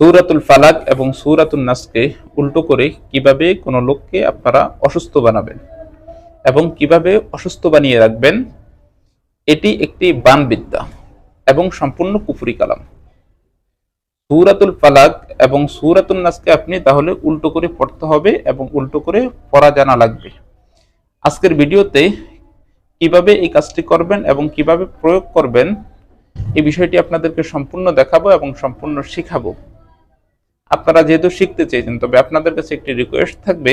সূরাতুল ফালাক এবং সূরাতুন নাসকে উল্টো করে কীভাবে কোনো লোককে আপনারা অসুস্থ বানাবেন এবং কীভাবে অসুস্থ বানিয়ে রাখবেন, এটি একটি বানবিদ্যা এবং সম্পূর্ণ কুফরি কালাম। সূরাতুল ফালাক এবং সূরাতুন নাসকে আপনি তাহলে উল্টো করে পড়তে হবে এবং উল্টো করে পড়া জানা লাগবে। আজকের ভিডিওতে কীভাবে এই কাজটি করবেন এবং কীভাবে প্রয়োগ করবেন, এই বিষয়টি আপনাদেরকে সম্পূর্ণ দেখাবো এবং সম্পূর্ণ শিখাবো। আপনারা যেহেতু শিখতে চেয়েছেন, তবে আপনাদের কাছে একটি রিকোয়েস্ট থাকবে,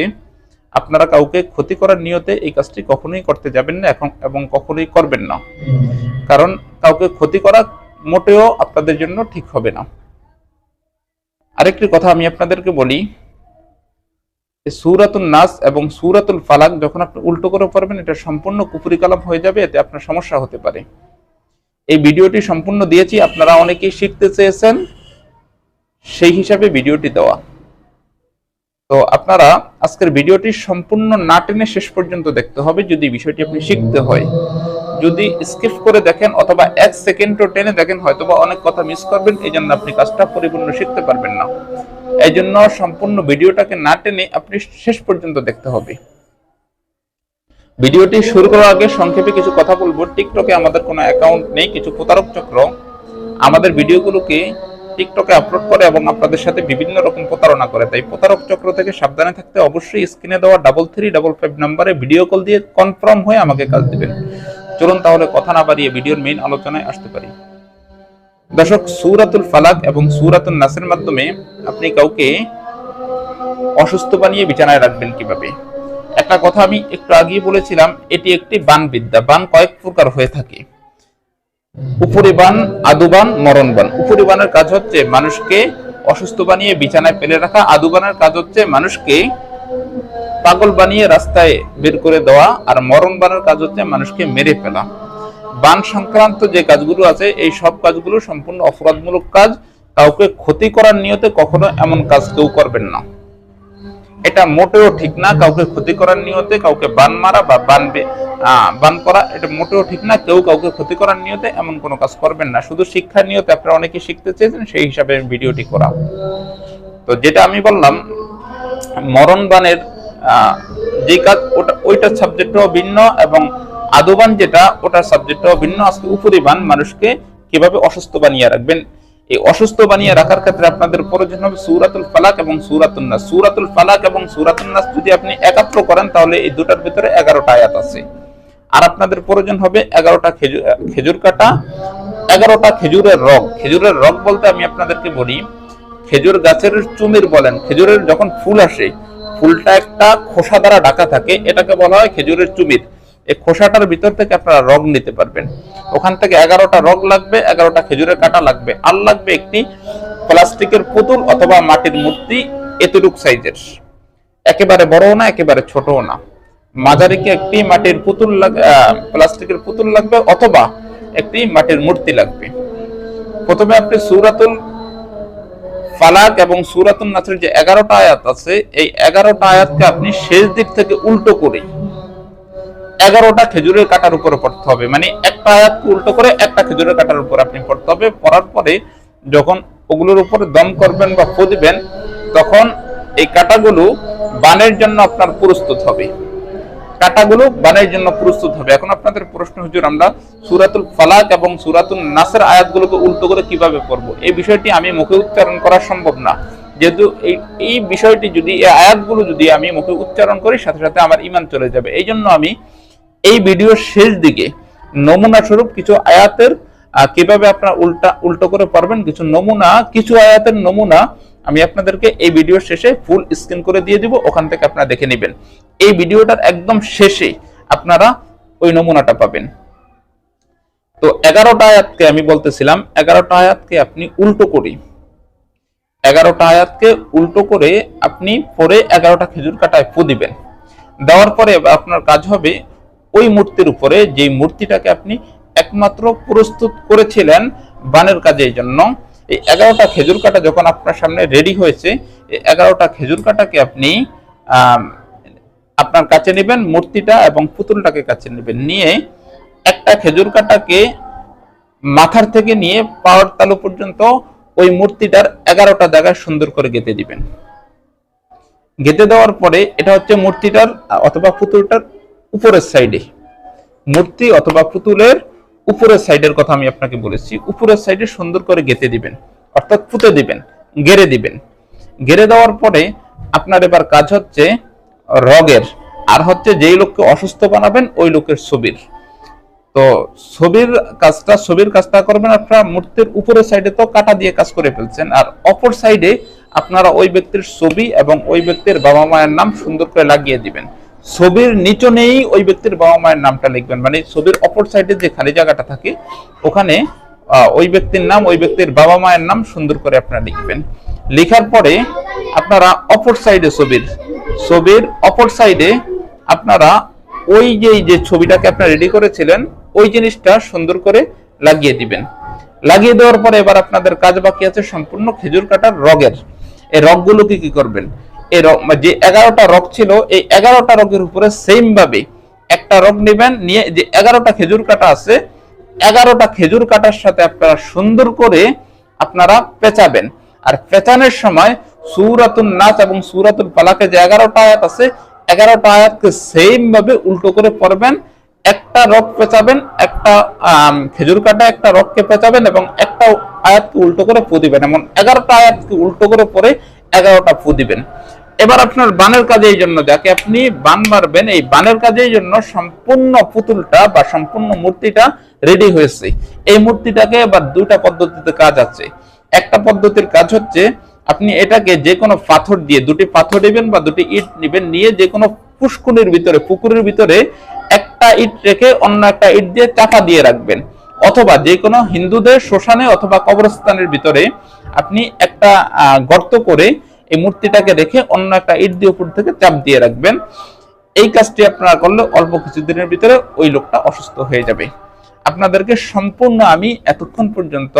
আপনারা কাউকে ক্ষতি করার নিয়তে এই কাজটি কখনোই করতে যাবেন না এখন এবং কখনোই করবেন না। কারণ কাউকে ক্ষতি করা মোটেও আপনাদের জন্য ঠিক হবে না। আরেকটি কথা আমি আপনাদেরকে বলি সূরাতুল নাস এবং সুরাতুল ফালাক যখন আপনি উল্টো করে পড়বেন, এটা সম্পূর্ণ কুফরি কালাম হয়ে যাবে, এতে আপনার সমস্যা হতে পারে। এই ভিডিওটি সম্পূর্ণ দিয়েছি, আপনারা অনেকেই শিখতে চেয়েছেন সেই হিসাবে ভিডিওটি দেওয়া। তো আপনারা আজকের ভিডিওটি সম্পূর্ণ না টেনে শেষ পর্যন্ত দেখতে হবে, যদি বিষয়টি আপনি শিখতে হয়। যদি স্কিপ করে দেখেন অথবা এক সেকেন্ডও টেনে দেখেন, হয়তোবা অনেক কথা মিস করবেন এই জন্য আপনি কাজটা পরিপূর্ণ শিখতে পারবেন না। এই জন্য সম্পূর্ণ ভিডিওটাকে না টেনে আপনি শেষ পর্যন্ত দেখতে হবে। ভিডিওটি শুরু করার আগে সংক্ষেপে কিছু কথা বলব। টিকটকে আমাদের কোনো অ্যাকাউন্ট নেই, কিছু প্রতারক চক্র। আমাদের ভিডিওগুলোকে টিকটকে আপলোড করে এবং আপনাদের সাথে বিভিন্ন রকম প্রতারণা করে। তাই প্রতারক চক্র থেকে সাবধানে থাকতে অবশ্যই স্ক্রিনে দেওয়া ডাবল থ্রি ডাবল ফাইভ নাম্বারে ভিডিও কল দিয়ে কনফার্ম হয়ে আমাকে কাজ দিবেন। চলুন তাহলে কথা না বাড়িয়ে ভিডিওর মেইন আলোচনায় আসতে পারি। দর্শক, সুরাতুল ফালাক এবং সুরাতুল নাসের মাধ্যমে আপনি কাউকে অসুস্থ বানিয়ে বিছানায় রাখবেন কীভাবে? একটা কথা আমি একটু আগেই বলেছিলাম, এটি একটি বান বিদ্যা বান কয়েক প্রকার হয়ে থাকে। উপরি বান আদুবান মরণ বান উপরি বানের কাজ হচ্ছে মানুষকে অসুস্থ বানিয়ে বিছানায় ফেলে রাখা। আদুবানের কাজ হচ্ছে মানুষকে পাগল বানিয়ে রাস্তায় বের করে দেওয়া। আর মরণ বানের কাজ হচ্ছে মানুষকে মেরে ফেলা। বান সংক্রান্ত যে কাজগুলো আছে, এই সব কাজগুলো সম্পূর্ণ অপরাধমূলক কাজ। কাউকে ক্ষতি করার নিয়তে কখনো এমন কাজ কেউ করবেন না। এটা মোটেও ঠিক না কাউকে ক্ষতি করার নিয়তে কাউকে বান মারা বা আহ, বান করা এটা মোটেও ঠিক না কেউ কাউকে ক্ষতি করার নিয়তে এমন কোনো কাজ করবেন না। শুধু শিক্ষার নিয়তে আপনারা অনেকে শিখতে চেয়েছেন সেই হিসাবে ভিডিওটি করা। তো যেটা আমি বললাম মরণ বানের যে কাজ ওটা ওইটার সাবজেক্টও ভিন্ন এবং আদুবান যেটা ওটার সাবজেক্টও ভিন্ন। আজকে উপরিবান মানুষকে কীভাবে অসুস্থ বানিয়ে রাখবেন এই অসুস্থ বানিয়ে রাখার ক্ষেত্রে আপনাদের প্রয়োজন হবে সুরাতুল ফালাক এবং সুরাতুল নাস। সুরাতুল ফালাক এবং সুরাতুল নাস যদি আপনি একাত্র করেন, তাহলে এই দুটার ভিতরে এগারোটা আয়াত আছে। আর আপনাদের প্রয়োজন হবে এগারোটা খেজুর কাটা, এগারোটা খেজুরের রগ। খেজুরের রগ বলতে আমি আপনাদেরকে বলি, খেজুর গাছের চুমির বলেন। খেজুরের যখন ফুল আসে, ফুলটা একটা খোসা দ্বারা ঢাকা থাকে, এটাকে বলা হয় খেজুরের চুমির। এই খোসাটার ভিতর থেকে আপনারা রগ নিতে পারবেন। ওখান থেকে এগারোটা রগ লাগবে, এগারোটা খেজুরের কাটা লাগবে। আর লাগবে একটি প্লাস্টিকের পুতুল অথবা মাটির মূর্তি এতটুক সাইজের। একেবারে বড়ও না, একেবারে ছোটও না। মাঝারিকে একটি মাটির পুতুল প্লাস্টিকের পুতুল লাগবে অথবা একটি মাটির মূর্তি লাগবে। প্রথমে আপনি সুরাতুল ফালাক এবং সুরাতুল নাসের যে এগারোটা আয়াত আছে, এই এগারোটা আয়াতকে আপনি শেষ দিক থেকে উল্টো করে এগারোটা খেজুরের কাটার উপরে পড়তে হবে। মানে একটা আয়াতকে উল্টো করে একটা খেজুরের কাটার উপর আপনি পড়তে হবে। পড়ার পরে যখন ওগুলোর উপরে দম করবেন বা ফু দিবেন তখন এই কাটাগুলো বানের জন্য আপনার প্রস্তুত হবে। কাটাগুলো বানের জন্য প্রস্তুত হবে। এখন আপনাদের প্রশ্ন, হুজুর, আমরা সুরাতুল ফালাক এবং সুরাতুল নাসের আয়াতগুলোকে উল্টো করে কীভাবে পড়ব? এই বিষয়টি আমি মুখে উচ্চারণ করা সম্ভব না। যেহেতু এই এই বিষয়টি যদি, এই আয়াতগুলো যদি আমি মুখে উচ্চারণ করি, সাথে সাথে আমার ইমান চলে যাবে। এই জন্য আমি এই ভিডিওর শেষ দিকে নমুনা স্বরূপ কিছু আয়াতের কীভাবে আপনারা উল্টা, উল্টো করে পারবেন কিছু নমুনা, কিছু আয়াতের নমুনা আমি আপনাদেরকে এই ভিডিওর শেষে ফুল স্ক্রিন করে দিয়ে দিব, ওখান থেকে আপনারা দেখে নেবেন। এই ভিডিওটার একদম শেষে আপনারা ওই নমুনাটা পাবেন। তো এগারোটা আয়াতকে আমি বলতেছিলাম, এগারোটা আয়াতকে আপনি উল্টো করি, এগারোটা আয়াতকে উল্টো করে আপনি পরে এগারোটা খেজুর কাটায় ফু দিবেন। দেওয়ার পরে আপনার কাজ হবে ওই মূর্তির উপরে যে মূর্তিটাকে আপনি একমাত্র প্রস্তুত করেছিলেন বানের কাজের জন্য, এই এগারোটা খেজুর কাটা যখন আপনার সামনে রেডি হয়েছে, এই এগারোটা খেজুর কাটাকে আপনি আপনার কাছে নেবেন মূর্তিটা এবং পুতুলটাকে কাছে নেবেন। নিয়ে একটা খেজুর কাটাকে মাথার থেকে নিয়ে পাওয়ার তালু পর্যন্ত ওই মূর্তিটার এগারোটা জায়গায় সুন্দর করে গেঁথে দিবেন। গেঁথে দেওয়ার পরে এটা হচ্ছে মূর্তিটার, অথবা পুতুলটার উপরের সাইডে, মূর্তি অথবা পুতুলের উপরের সাইডের কথা আমি আপনাকে বলেছি। উপরের সাইডে সুন্দর করে গেঁথে দিবেন, অর্থাৎ পুঁতে দিবেন, গেড়ে দিবেন। গেড়ে দেওয়ার পরে আপনার এবার কাজ হচ্ছে রগের, আর হচ্ছে যেই লোককে অসুস্থ বানাবেন, ওই লোকের ছবির। তো ছবির কাজটা ছবির কাজটা করবেন আপনারা, মূর্তির উপরের সাইডে তো কাটা দিয়ে কাজ করে ফেলছেন, আর অপর সাইডে আপনারা ওই ব্যক্তির ছবি এবং ওই ব্যক্তির বাবা মায়ের নাম সুন্দর করে লাগিয়ে দিবেন। ছবির নিচনেই ওই ব্যক্তির বাবা মায়ের নামটা লিখবেন। মানে ছবির অপর সাইডে যে খালি জায়গাটা থাকে, ওখানে ওই ব্যক্তির নাম, ওই ব্যক্তির বাবা মায়ের নাম সুন্দর করে আপনারা লিখবেন। লেখার পরে আপনারা অপর সাইডে ছবির ছবির অপর সাইডে আপনারা ওই যে যে ছবিটাকে আপনারা রেডি করেছিলেন, ওই জিনিসটা সুন্দর করে লাগিয়ে দিবেন। লাগিয়ে দেওয়ার পরে এবার আপনাদের কাজ বাকি আছে সম্পূর্ণ খেজুর কাটার রগের। এই রগগুলোকে কি করবেন? এই যে এগারোটা রগ ছিল, এই এগারোটা রগের উপরে সেম ভাবে একটা রগ নেবেন, নিয়ে যে এগারোটা খেজুর কাটা আছে, এগারোটা খেজুর কাটার সাথে আপনারা সুন্দর করে আপনারা পেঁচাবেন। আর পেঁচানোর সময় সুরাতুল নাচ এবং সুরাতুল পালাকে যে এগারোটা আয়াত আছে, এগারোটা আয়াতকে সেম ভাবে উল্টো করে পড়বেন। একটা রক পেঁচাবেন, একটা খেজুর কাটা একটা রককে পেঁচাবেন এবং একটা আয়াতকে উল্টো করে ফু দিবেন এমন এগারোটা আয়াতকে উল্টো করে পরে এগারোটা ফু দিবেন এবার আপনার বানের কাজে এই জন্য যাকে আপনি বান মারবেন, এই বানের কাজের জন্য সম্পূর্ণ পুতুলটা বা সম্পূর্ণ মূর্তিটা রেডি হয়েছে। এই মূর্তিটাকে এবার দুইটা পদ্ধতিতে কাজ আছে। একটা পদ্ধতির কাজ হচ্ছে, আপনি এটাকে যে কোনো পাথর দিয়ে, দুটি পাথর নেবেন বা দুটি ইট নেবেন, নিয়ে যে কোনো পুষ্কুনির ভিতরে, পুকুরের ভিতরে একটা ইট রেখে অন্য একটা ইট দিয়ে চাপা দিয়ে রাখবেন। অথবা যে কোনো হিন্দুদের শ্মশানে অথবা কবরস্থানের ভিতরে আপনি একটা গর্ত করে এই মূর্তিটাকে রেখে অন্য একটা ইট দিয়ে উপর থেকে চাপ দিয়ে রাখবেন। এই কাজটি আপনারা করলে অল্প কিছুদিনের ভিতরে ওই লোকটা অসুস্থ হয়ে যাবে। আপনাদেরকে সম্পূর্ণ আমি এতক্ষণ পর্যন্ত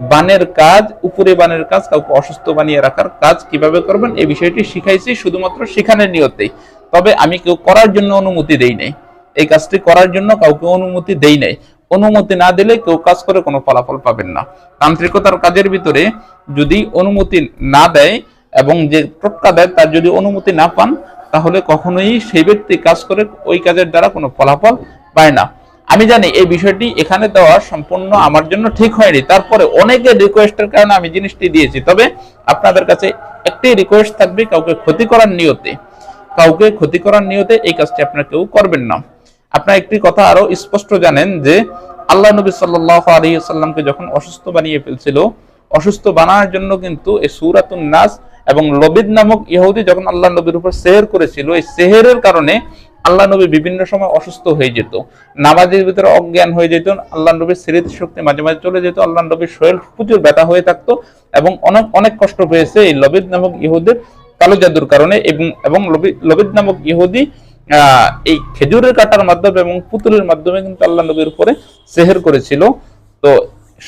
বানের কাজ, উপরে বানের কাজ, কাউকে অসুস্থ বানিয়ে রাখার কাজ কীভাবে করবেন এই বিষয়টি শিখাইছি শুধুমাত্র শিখানোর নিয়তেই। তবে আমি কেউ করার জন্য অনুমতি দেই নাই। এই কাজটি করার জন্য কাউকে অনুমতি দেই নাই। অনুমতি না দিলে কেউ কাজ করে কোনো ফলাফল পাবেন না। তান্ত্রিকতার কাজের ভিতরে যদি অনুমতি না দেয় এবং যে টোটকা দেয় তার যদি অনুমতি না পান, তাহলে কখনোই সেই ব্যক্তি কাজ করে ওই কাজের দ্বারা কোনো ফলাফল পায় না। আমি জানি এই বিষয়টি এখানে দেওয়া সম্পূর্ণ আমার জন্য ঠিক হয়নি। তারপরে অনেকের রিকোয়েস্টের কারণে আমি জিনিসটি দিয়েছি। তবে আপনাদের কাছে একটি রিকোয়েস্ট থাকবে, কাউকে ক্ষতি করার নিয়তে। কাউকে ক্ষতি করার নিয়তে এই কাজটি আপনারা কেউ করবেন না। আপনার একটি কথা আরও স্পষ্ট জানেন যে, আল্লাহ নবী সাল্লাহ আলী যখন অসুস্থ বানিয়ে ফেলছিল, অসুস্থ বানানোর জন্য কিন্তু এই সুরাতুন নাস এবং লবিদ নামক ইহুদি যখন আল্লাহ নবীর উপর সেহের করেছিল, এই সেহেরের কারণে আল্লাহ নবী বিভিন্ন সময় অসুস্থ হয়ে যেত, নামাজের ভিতরে অজ্ঞান হয়ে যেত, আল্লাহ নবীর স্মৃতি শক্তি মাঝে মাঝে চলে যেত, আল্লাহ নবীর শরীর প্রচুর ব্যথা হয়ে থাকতো এবং অনেক অনেক কষ্ট পেয়েছে এই লবিদ নামক ইহুদের কালো জাদুর কারণে এবং এবং লবি- লবিদ নামক ইহুদি এই খেজুরের কাটার মাধ্যমে এবং পুতুলের মাধ্যমে কিন্তু আল্লাহ নবীর উপরে সেহের করেছিল। তো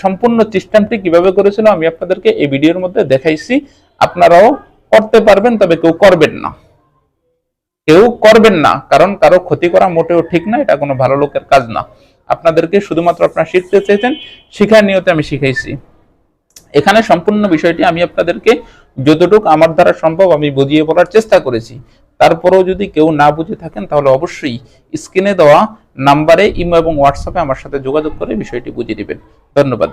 সম্পূর্ণ সিস্টেমটি কীভাবে করেছিল আমি আপনাদেরকে এই ভিডিওর মধ্যে দেখাইছি। আপনারাও করতে পারবেন, তবে কেউ করবেন না। কেউ করবেন না, কারণ কারও ক্ষতি করা মোটেও ঠিক না, এটা কোনো ভালো লোকের কাজ না। আপনাদেরকে শুধুমাত্র আপনারা শিখতে চেয়েছেন, শিখার নিয়তে আমি শিখাইছি। এখানে সম্পূর্ণ বিষয়টি আমি আপনাদেরকে যতটুকু আমার দ্বারা সম্ভব আমি বুঝিয়ে বলার চেষ্টা করেছি। তারপরেও যদি কেউ না বুঝে থাকেন, তাহলে অবশ্যই স্ক্রিনে দেওয়া নাম্বারে, ইমো এবং হোয়াটসঅ্যাপে আমার সাথে যোগাযোগ করে বিষয়টি বুঝিয়ে দিবেন। ধন্যবাদ।